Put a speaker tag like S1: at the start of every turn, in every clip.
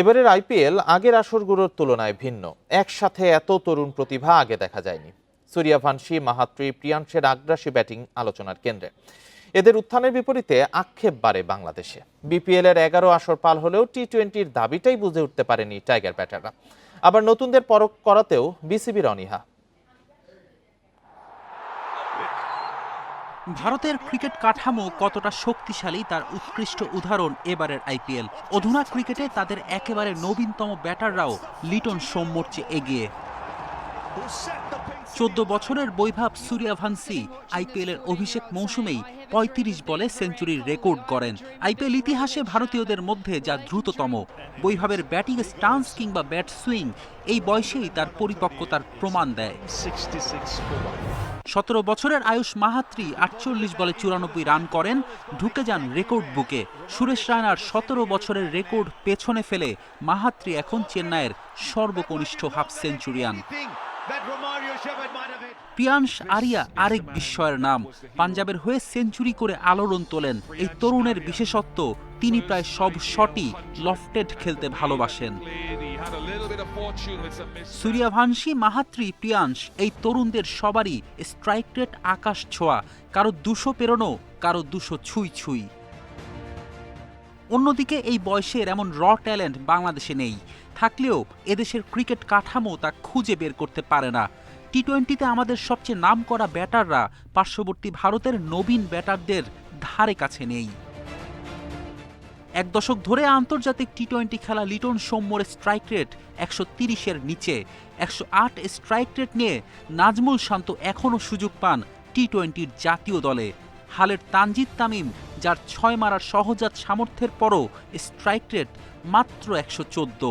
S1: এবারের আইপিএল আগের আসরগুলোর তুলনায় ভিন্ন। একসাথে এত তরুণ প্রতিভা আগে দেখা যায়নি। সূর্যাভানসি মাহাত্রী, প্রিয়াংশের আগ্রাসী ব্যাটিং আলোচনার কেন্দ্রে। এদের উত্থানের বিপরীতে আক্ষেপ বাড়ে বাংলাদেশে। বিপিএল এর এগারো আসর পাল হলেও টি টোয়েন্টির দাবিটাই বুঝে উঠতে পারেনি টাইগার ব্যাটাররা। আবার নতুনদের পরখ করাতেও বিসিবির অনীহা।
S2: ভারতের ক্রিকেট কাঠামো কতটা শক্তিশালী তার উৎকৃষ্ট উদাহরণ এবারের আইপিএল। অধুনা ক্রিকেটে তাদের একেবারে নবীনতম ব্যাটাররাও লিটন সৌম্যর চেয়ে এগিয়ে। চোদ্দ বছরের বৈভব সূর্যাভানসি আইপিএল এর অভিষেক মৌসুমেই পঁয়ত্রিশ বলে সেঞ্চুরির রেকর্ড করেন আইপিএল ইতিহাসে ভারতীয়দের মধ্যে যা দ্রুততম, বৈভবের ব্যাটিং স্টান্স কিংবা ব্যাট সুইং, এই বয়সেই তার পরিপক্কতার প্রমাণ দেয়। সতেরো বছরের আয়ুষ মাহাত্রি আটচল্লিশ বলে চুরানব্বই রান করেন, ঢুকে যান রেকর্ড বুকে। সুরেশ রায়নার সতেরো বছরের রেকর্ড পেছনে ফেলে মাহাত্রি এখন চেন্নাইয়ের সর্বকনিষ্ঠ হাফ সেঞ্চুরিয়ান। প্রিয়াংশ আরিয়া আরেক বিস্ময়ের নাম। পাঞ্জাবের হয়ে সেঞ্চুরি করে আলোড়ন তোলেন। এই তরুণের বিশেষত্ব, তিনি প্রায় সব শটই লফটেড খেলতে ভালোবাসেন। সূর্যাভানসি মাহাত্রী প্রিয়াংশ এই তরুণদের সবারই স্ট্রাইক রেট আকাশ ছোঁয়া। কারও দুশো পেরোনো, কারও দুশো ছুঁই ছুঁই। অন্যদিকে এই বয়সের এমন র ট্যালেন্ট বাংলাদেশে নেই। থাকলেও এদেশের ক্রিকেট কাঠামো তা খুঁজে বের করতে পারে না। টি টোয়েন্টিতে আমাদের সবচেয়ে নামকরা ব্যাটাররা পার্শ্ববর্তী ভারতের নবীন ব্যাটারদের ধারে কাছে নেই। এক দশক ধরে আন্তর্জাতিক টি টোয়েন্টি খেলা লিটন সৌম্যর স্ট্রাইক রেট একশো তিরিশের নিচে, একশো আট স্ট্রাইক রেট নিয়ে নাজমুল শান্ত এখনও সুযোগ পান টি টোয়েন্টির জাতীয় দলে। হালের তানজিদ তামিম, যার ছয় মারার সহজাত সামর্থ্যের পরও স্ট্রাইক রেট মাত্র একশো চোদ্দ।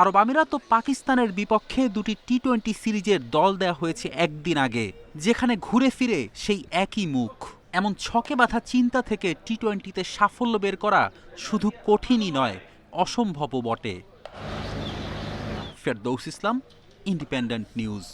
S2: আরব আমিরাত ও পাকিস্তানের বিপক্ষে দুটি টি টোয়েন্টি সিরিজের দল দেয়া হয়েছে একদিন আগে, যেখানে ঘুরে ফিরে সেই একই মুখ। এমন ছকে বাঁধা চিন্তা থেকে টি টোয়েন্টিতে সাফল্য বের করা শুধু কঠিনই নয়, অসম্ভবও বটে। Ferdous Islam, independent news.